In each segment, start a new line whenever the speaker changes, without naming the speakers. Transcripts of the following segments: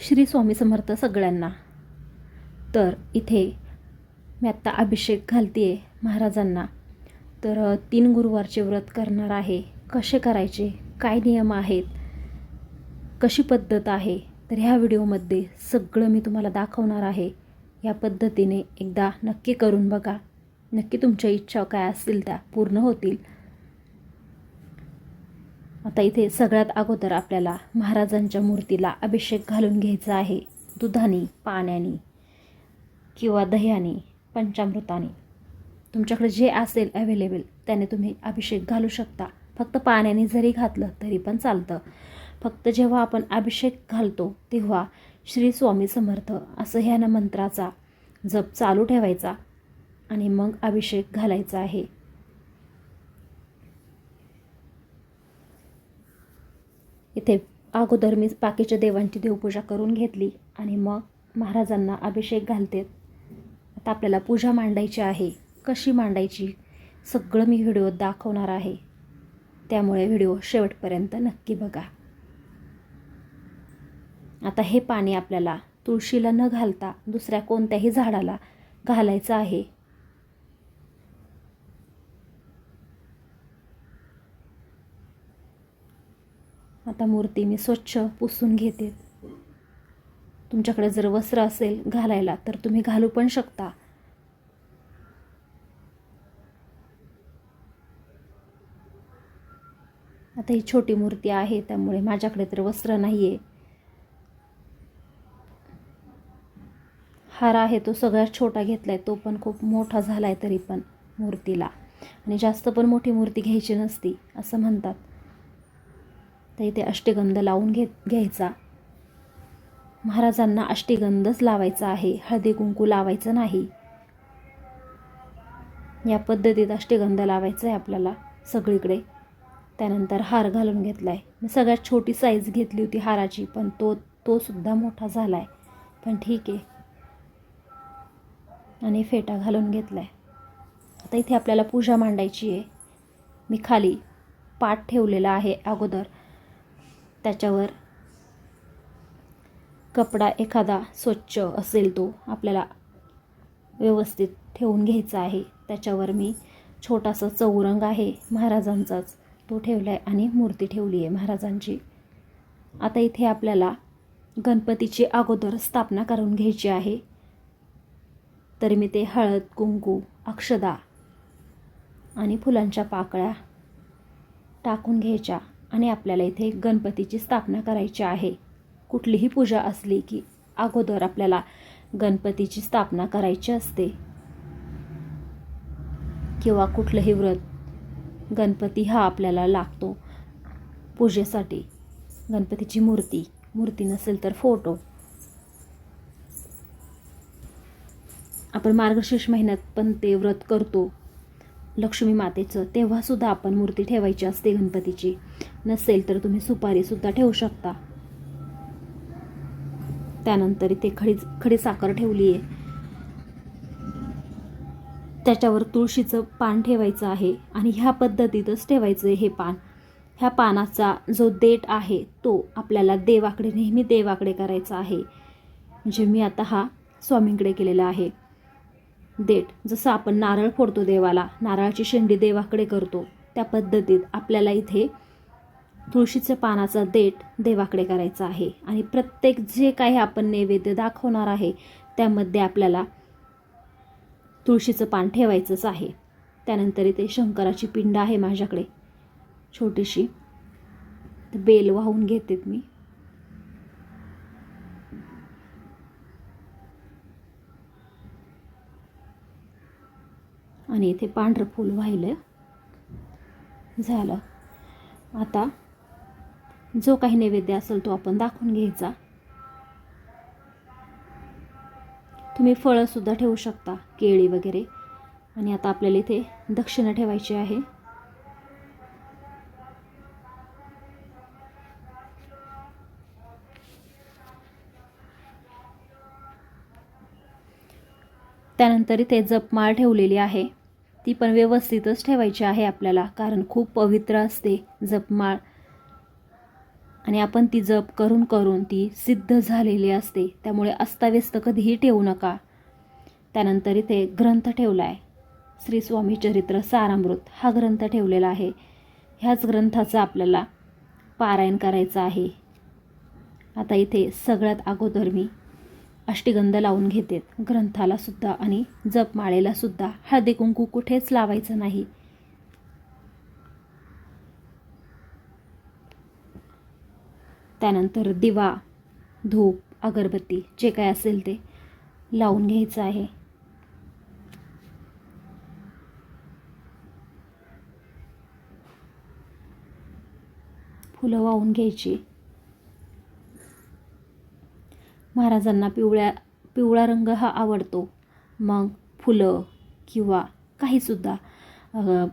श्री स्वामी समर्थ सगळ्यांना. तर इथे मी आत्ता अभिषेक घालते महाराजांना. तर तीन गुरुवारचे व्रत करणार आहे. कसे करायचे? काय नियम आहेत? कशी पद्धत आहे? तर ह्या व्हिडिओमध्ये सगळं मी तुम्हाला दाखवणार आहे. या पद्धतीने एकदा नक्की करून बघा. नक्की तुमच्या इच्छा काय असतील त्या पूर्ण होतील. आता इथे सगळ्यात अगोदर आपल्याला महाराजांच्या मूर्तीला अभिषेक घालून घ्यायचा आहे. दुधाने पाण्याने किंवा दह्याने पंचामृताने. तुमच्याकडे जे असेल अवेलेबल त्याने तुम्ही अभिषेक घालू शकता. फक्त पाण्याने जरी घातलं तरी पण चालतं. फक्त जेव्हा आपण अभिषेक घालतो तेव्हा श्री स्वामी समर्थ असं ह्या मंत्राचा जप चालू ठेवायचा आणि मग अभिषेक घालायचा आहे. इथे अगोदर मी बाकीच्या देवांची देवपूजा करून घेतली आणि मग महाराजांना अभिषेक घालते. आता आपल्याला पूजा मांडायची आहे. कशी मांडायची? सगळं मी व्हिडिओत दाखवणार आहे. त्यामुळे व्हिडिओ शेवटपर्यंत नक्की बघा. आता हे पाणी आपल्याला तुळशीला न घालता दुसऱ्या कोणत्याही झाडाला घालायचं आहे. आता मूर्ती मी स्वच्छ पुसून घेते. तुमच्याकडे जर वस्त्र असेल घालायला तर तुम्ही घालू पण शकता. आता ही छोटी मूर्ती आहे त्यामुळे माझ्याकडे तर वस्त्र नाही आहे हार आहे तो सगळ्यात छोटा घेतला आहे तो पण खूप मोठा झाला आहे तरी पण मूर्तीला. आणि जास्त पण मोठी मूर्ती घ्यायची नसती असं म्हणतात. तर इथे अष्टगंध लावून घेत घ्यायचा. महाराजांना अष्टगंधच लावायचा आहे. हळदी कुंकू लावायचं नाही. या पद्धतीत अष्टगंध लावायचं आहे आपल्याला सगळीकडे. त्यानंतर हार घालून घेतला आहे मी सगळ्यात छोटी साईज घेतली होती हाराची पण तो तो सुद्धा मोठा झाला आहे पण ठीक आहे. आणि फेटा घालून घेतला आहे आता इथे आपल्याला पूजा मांडायची आहे. मी खाली पाठ ठेवलेला आहे अगोदर. त्याच्यावर कपडा एखादा स्वच्छ असेल तो आपल्याला व्यवस्थित ठेवून घ्यायचा आहे. त्याच्यावर मी छोटासा चौरंग आहे महाराजांचाच. तो ठेवला आहे आणि मूर्ती ठेवली आहे महाराजांची. आता इथे आपल्याला गणपतीची अगोदर स्थापना करून घ्यायची आहे. तर मी ते हळद कुंकू अक्षदा आणि फुलांच्या पाकळ्या टाकून घ्यायच्या. आणि आपल्याला इथे गणपतीची स्थापना करायची आहे. कुठलीही पूजा असली की अगोदर आपल्याला गणपतीची स्थापना करायची असते. किंवा कुठलंही व्रत गणपती हा आपल्याला लागतो. पूजेसाठी गणपतीची मूर्ती मूर्ती नसेल तर फोटो. आपण मार्गशीर्ष महिन्यात पण ते व्रत करतो. लक्ष्मी मातेचं तेव्हासुद्धा आपण मूर्ती ठेवायची असते गणपतीची. नसेल तर तुम्ही सुपारीसुद्धा ठेवू शकता. त्यानंतर इथे खडी खडी साखर ठेवली आहे त्याच्यावर तुळशीचं पान ठेवायचं आहे आणि ह्या पद्धतीतच ठेवायचं आहे हे पान. ह्या पानाचा जो देठ आहे तो आपल्याला देवाकडे नेहमी देवाकडे करायचा आहे. म्हणजे मी आता हा स्वामींकडे केलेला आहे. देठ जसं आपण नारळ फोडतो देवाला नारळाची शेंडी देवाकडे करतो त्या पद्धतीत आपल्याला इथे तुळशीच्या पानाचा देठ देवाकडे करायचा आहे. आणि प्रत्येक जे काही आपण नैवेद्य दाखवणार आहे त्यामध्ये आपल्याला तुळशीचं पान ठेवायचंच आहे. त्यानंतर इथे शंकराची पिंड आहे माझ्याकडे. छोटीशी. बेल वाहून घेते मी. आणि इथे पांढरं फूल वाहिलं झालं. आता जो काही नैवेद्य असेल तो आपण दाखवून घ्यायचा. तुम्ही फळंसुद्धा ठेवू शकता केळी वगैरे. आणि आता आपल्याला इथे दक्षिणा ठेवायची आहे. त्यानंतर इथे जपमाळ ठेवलेली आहे. ती पण व्यवस्थितच ठेवायची आहे आपल्याला कारण खूप पवित्र असते जपमाळ.
आणि आपण ती जप करून करून ती सिद्ध झालेली असते. त्यामुळे अस्ताव्यस्त कधीही ठेवू नका. त्यानंतर इथे ग्रंथ ठेवला आहे श्री स्वामी चरित्र सारामृत हा ग्रंथ ठेवलेला आहे. ह्याच ग्रंथाचं आपल्याला पारायण करायचं आहे. आता इथे सगळ्यात अगोदर मी अष्टगंध लावून घेते. ग्रंथालासुद्धा आणि जपमाळेलासुद्धा हळदी कुंकू कुठेच लावायचं नाही. त्यानंतर दिवा धूप अगरबत्ती जे काय असेल ते लावून घ्यायचं आहे. फुलं वाहून घ्यायची. महाराजांना पिवळ्या पिवळा रंग हा आवडतो. मग फुलं किंवा काहीसुद्धा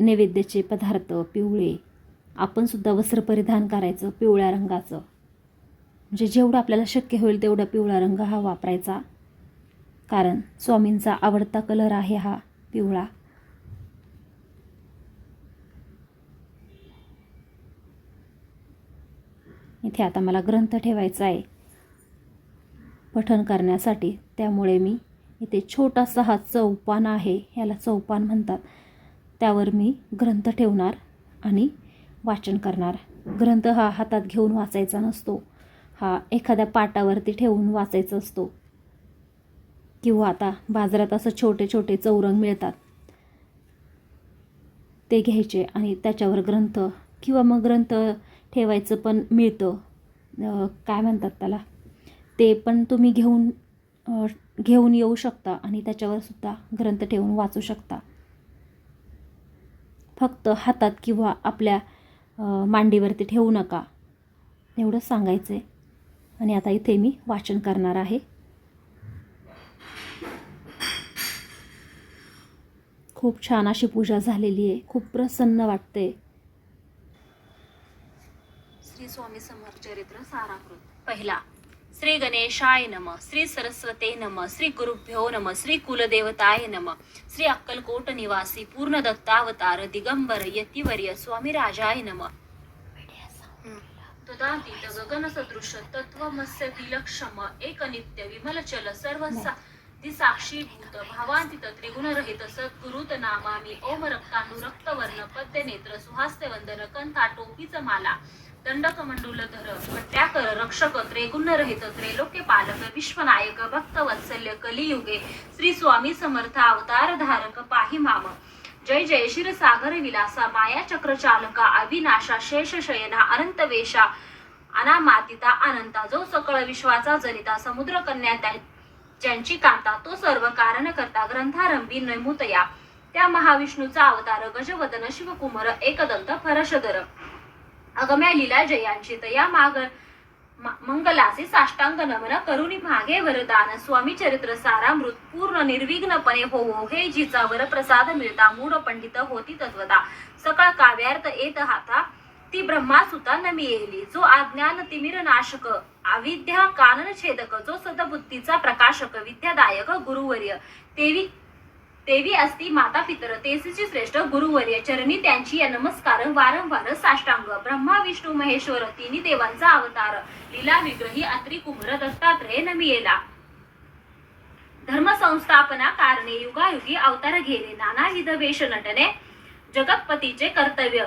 नैवेद्याचे पदार्थ पिवळे आपणसुद्धा वस्त्र परिधान करायचं पिवळ्या रंगाचं. म्हणजे जेवढं आपल्याला शक्य होईल तेवढा पिवळा रंग हा वापरायचा. कारण स्वामींचा आवडता कलर आहे हा पिवळा. इथे आता मला ग्रंथ ठेवायचा आहे. पठण करण्यासाठी. त्यामुळे मी इथे छोटासा हा चौपान आहे. याला चौपान म्हणतात. त्यावर मी ग्रंथ ठेवणार आणि वाचन करणार. ग्रंथ हा हातात घेऊन वाचायचा नसतो. हा एखाद्या पाटावरती ठेवून वाचायचा असतो. किंवा आता बाजारात असं छोटे छोटे चौरंग मिळतात. ते घ्यायचे आणि त्याच्यावर ग्रंथ किंवा मग ग्रंथ ठेवायचं पण मिळतं. काय म्हणतात त्याला? ते पण तुम्ही घेऊन घेऊन येऊ शकता आणि त्याच्यावर सुद्धा ग्रंथ ठेवून वाचू शकता. फक्त हातात किंवा आपल्या मांडीवरती ठेवू नका. एवढंच सांगायचं आहे आणि आता इथे मी वाचन करणार आहे. खूप छान अशी पूजा झालेली आहे. खूप प्रसन्न वाटते श्री स्वामी समर्थ चरित्र सारामृत. पहिला. श्री गणेशाय नम श्री सरस्वते नम श्री गुरुभ्यो नम श्री कुलदेवताय नम श्री अक्कलकोट निवासी पूर्ण दत्तावतार दिगंबर यतिवर्य स्वामी राजाय नम. तदातीत गगन सदृश तत्वमस्य विलक्षम एक नित्य विमल चल सर्व ती साक्षीभूत भावांतित त्रिगुणरहित सद्गुरुत नामामी ओम रक्तानुरक्तवर्ण पद्य नेत्र सुहास्य वंदन कंथा टोपीच माला दंडक मंडूलधर पट्ट्याकर रक्षक त्रिगुणरहित त्रैलोक्य पालक विश्वनायक भक्त वत्सल्य कलियुगे श्री स्वामी समर्थ अवतार धारक पाहि माम जय जय शिर सागर विलासा माया चक्र चालका अविनाशा शेष शयना अनंत वेशा अनामातिता अनंता जो सकळ विश्वाचा जनिता समुद्र कन्या त्या ज्यांची कांता तो सर्व कारण करता ग्रंथारंभी नैमुतया. त्या महाविष्णूचा अवतार गजवदन शिवकुमार एकदंत फरशदर अगम्या लीला जयांची तया माग मंगलाचे साष्टांग नमन करुणी मागे वरदान. स्वामी चरित्र सारा पूर्ण निर्विघ्नपणे होवो हे जिचा वर प्रसाद मिळता मूढ पंडित होती तत्वता सकळ काव्यार्थ येत हाता ती ब्रह्मासुता नमी येली. जो आज्ञान तिमिर नाशक अविद्या कानन छेदक जो सदबुद्धीचा प्रकाशक विद्यादायक गुरुवर्य. तेवी देवी असती माता पितर तेसीची श्रेष्ठ गुरुवर्य चरणी त्यांची या नमस्कार वारंवार साष्टांग. ब्रह्मा विष्णू महेश्वर तिन्ही देवांचा अवतार. लीला विग्रही अत्री कुमर दत्तात्रय नमियेला. धर्म संस्थापना कारणे युगायुगी अवतार घेणे नानाविध वेश नटने जगतपतीचे कर्तव्य.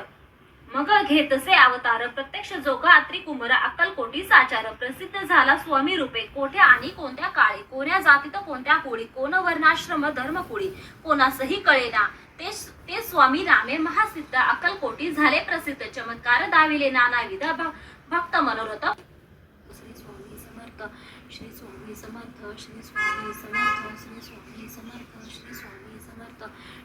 मग घेतसे अवतार. प्रत्यक्ष जोगा अत्री कुमर अक्कलकोटी साचार. प्रसिद्ध झाला स्वामी रूपे. कोठ्या आणि कोणत्या काळी? कोण्या जातीत कोणत्या कोळी? कोण वर्णाश्रम धर्म कोळी कोणासही कळेना. ते ते स्वामी नामे महासिद्ध अक्कलकोटी झाले प्रसिद्ध. चमत्कार दाविले नानाविध भ- भक्त मनोरथ. श्री स्वामी समर्थ. श्री स्वामी समर्थ. श्री स्वामी समर्थ. श्री स्वामी समर्थ. Shri Swami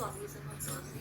Wangi semut.